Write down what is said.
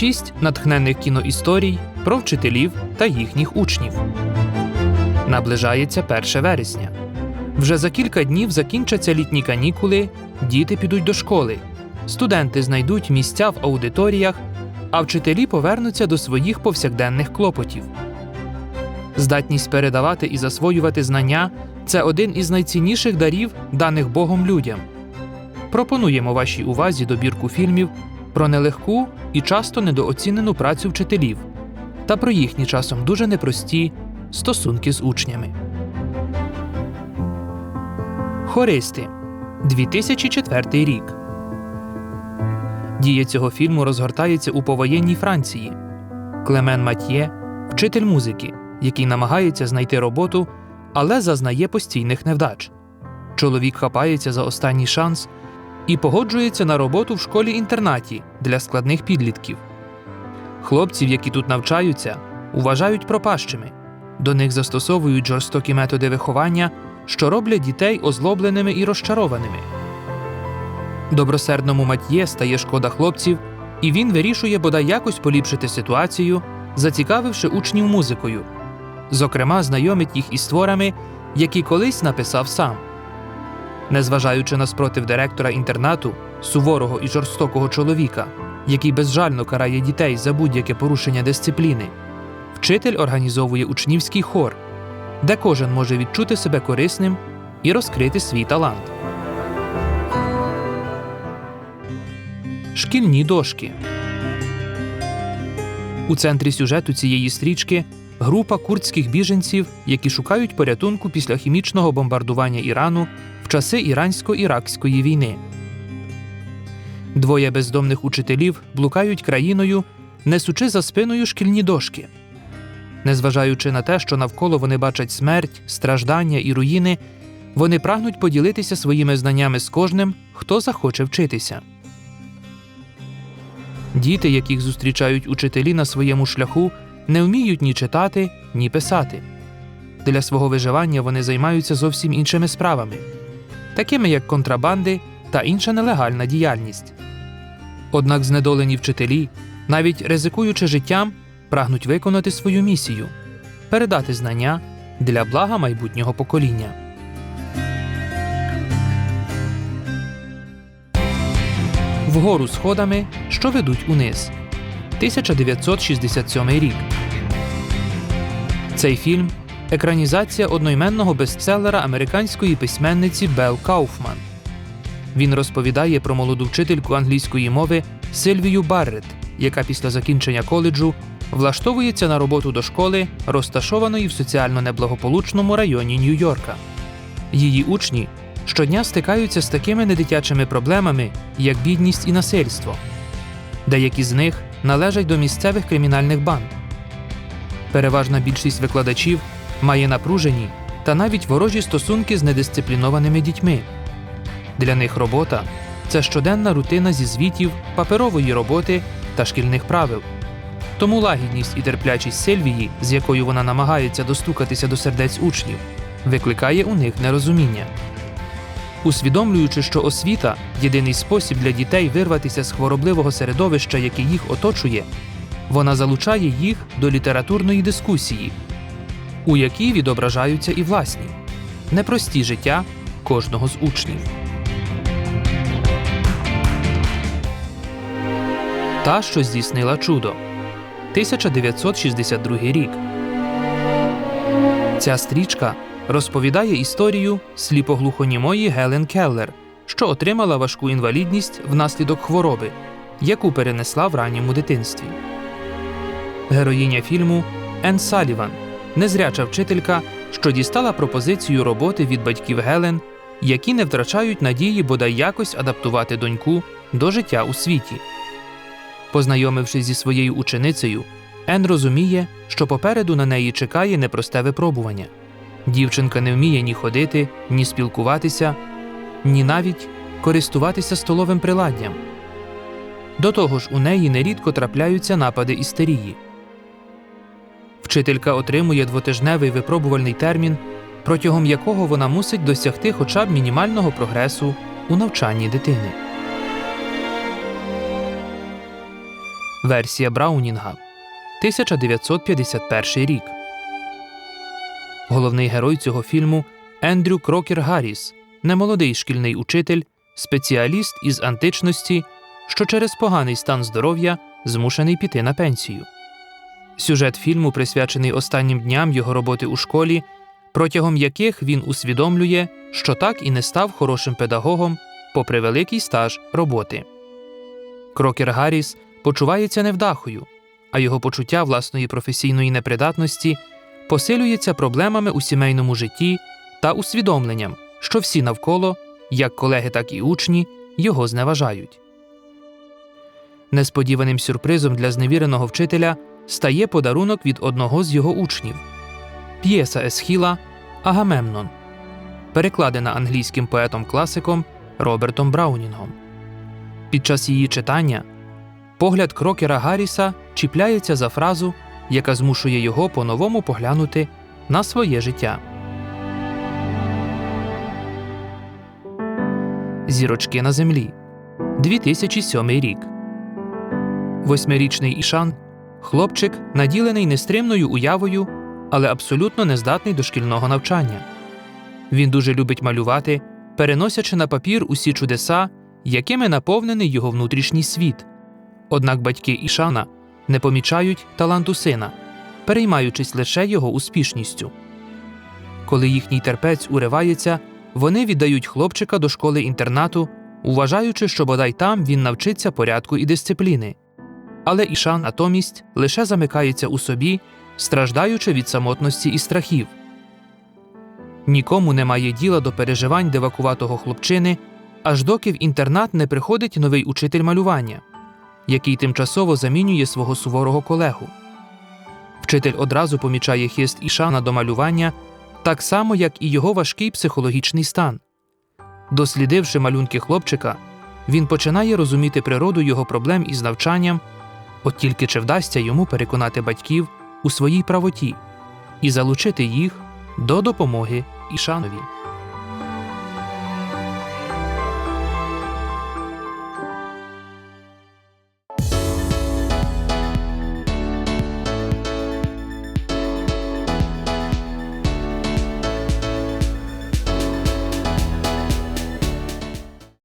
шість натхненних кіноісторій про вчителів та їхніх учнів. Наближається 1 вересня. Вже за кілька днів закінчаться літні канікули, діти підуть до школи, студенти знайдуть місця в аудиторіях, а вчителі повернуться до своїх повсякденних клопотів. Здатність передавати і засвоювати знання це один із найцінніших дарів, даних Богом людям. Пропонуємо вашій увазі добірку фільмів про нелегку і часто недооцінену працю вчителів та про їхні часом дуже непрості стосунки з учнями. Хористи 2004 рік. Дія цього фільму розгортається у повоєнній Франції. Клемен Матьє вчитель музики, який намагається знайти роботу, але зазнає постійних невдач. Чоловік хапається за останній шанс і погоджується на роботу в школі-інтернаті для складних підлітків. Хлопців, які тут навчаються, вважають пропащими. До них застосовують жорстокі методи виховання, що роблять дітей озлобленими і розчарованими. Добросердному Матьє стає шкода хлопців, і він вирішує бодай якось поліпшити ситуацію, зацікавивши учнів музикою. Зокрема, знайомить їх із творами, які колись написав сам. Незважаючи на спротив директора інтернату, суворого і жорстокого чоловіка, який безжально карає дітей за будь-яке порушення дисципліни, вчитель організовує учнівський хор, де кожен може відчути себе корисним і розкрити свій талант. Шкільні дошки. У центрі сюжету цієї стрічки група курдських біженців, які шукають порятунку після хімічного бомбардування Ірану в часи ірансько-іракської війни. Двоє бездомних учителів блукають країною, несучи за спиною шкільні дошки. Незважаючи на те, що навколо вони бачать смерть, страждання і руїни, вони прагнуть поділитися своїми знаннями з кожним, хто захоче вчитися. Діти, яких зустрічають учителі на своєму шляху, не вміють ні читати, ні писати. Для свого виживання вони займаються зовсім іншими справами, такими як контрабанди та інша нелегальна діяльність. Однак знедолені вчителі, навіть ризикуючи життям, прагнуть виконати свою місію передати знання для блага майбутнього покоління. Вгору сходами, що ведуть униз. 1967 рік. Цей фільм екранізація одноіменного бестселера американської письменниці Бел Кауфман. Він розповідає про молоду вчительку англійської мови Сильвію Баррет, яка після закінчення коледжу влаштовується на роботу до школи, розташованої в соціально неблагополучному районі Нью-Йорка. Її учні щодня стикаються з такими недитячими проблемами, як бідність і насильство. Деякі з них належать до місцевих кримінальних банд. Переважна більшість викладачів має напружені та навіть ворожі стосунки з недисциплінованими дітьми. Для них робота це щоденна рутина зі звітів, паперової роботи та шкільних правил. Тому лагідність і терплячість Сильвії, з якою вона намагається достукатися до сердець учнів, викликає у них нерозуміння. Усвідомлюючи, що освіта єдиний спосіб для дітей вирватися з хворобливого середовища, яке їх оточує, вона залучає їх до літературної дискусії, у якій відображаються і власні непрості життя кожного з учнів. Та, що здійснила чудо 1962 рік. Ця стрічка розповідає історію сліпоглухонімої Гелен Келлер, що отримала важку інвалідність внаслідок хвороби, яку перенесла в ранньому дитинстві. Героїня фільму Енн Саліван, незряча вчителька, що дістала пропозицію роботи від батьків Гелен, які не втрачають надії бодай якось адаптувати доньку до життя у світі. Познайомившись зі своєю ученицею, Ен розуміє, що попереду на неї чекає непросте випробування. Дівчинка не вміє ні ходити, ні спілкуватися, ні навіть користуватися столовим приладдям. До того ж, у неї нерідко трапляються напади істерії. Вчителька отримує двотижневий випробувальний термін, протягом якого вона мусить досягти хоча б мінімального прогресу у навчанні дитини. Версія Браунінга 1951 рік. Головний герой цього фільму Ендрю Крокер Гарріс, немолодий шкільний учитель, спеціаліст із античності, що через поганий стан здоров'я змушений піти на пенсію. Сюжет фільму присвячений останнім дням його роботи у школі, протягом яких він усвідомлює, що так і не став хорошим педагогом, попри великий стаж роботи. Крокер Гарріс почувається невдахою, а його почуття власної професійної непридатності посилюється проблемами у сімейному житті та усвідомленням, що всі навколо, як колеги, так і учні, його зневажають. Несподіваним сюрпризом для зневіреного вчителя стає подарунок від одного з його учнів п'єса Есхіла Агамемнон, перекладена англійським поетом-класиком Робертом Браунінгом. Під час її читання погляд крокера Гарріса чіпляється за фразу, яка змушує його по-новому поглянути на своє життя. Зірочки на землі 2007 рік. Восьмирічний Ішан хлопчик, наділений нестримною уявою, але абсолютно нездатний до шкільного навчання. Він дуже любить малювати, переносячи на папір усі чудеса, якими наповнений його внутрішній світ. Однак батьки Ішана не помічають таланту сина, переймаючись лише його успішністю. Коли їхній терпець уривається, вони віддають хлопчика до школи інтернату, вважаючи, що бодай там він навчиться порядку і дисципліни. Але Ішан натомість лише замикається у собі, страждаючи від самотності і страхів. Нікому немає діла до переживань дивакуватого хлопчини, аж доки в інтернат не приходить новий учитель малювання, який тимчасово замінює свого суворого колегу. Вчитель одразу помічає хист Ішана до малювання, так само, як і його важкий психологічний стан. Дослідивши малюнки хлопчика, він починає розуміти природу його проблем із навчанням, от тільки чи вдасться йому переконати батьків у своїй правоті і залучити їх до допомоги Ішанові.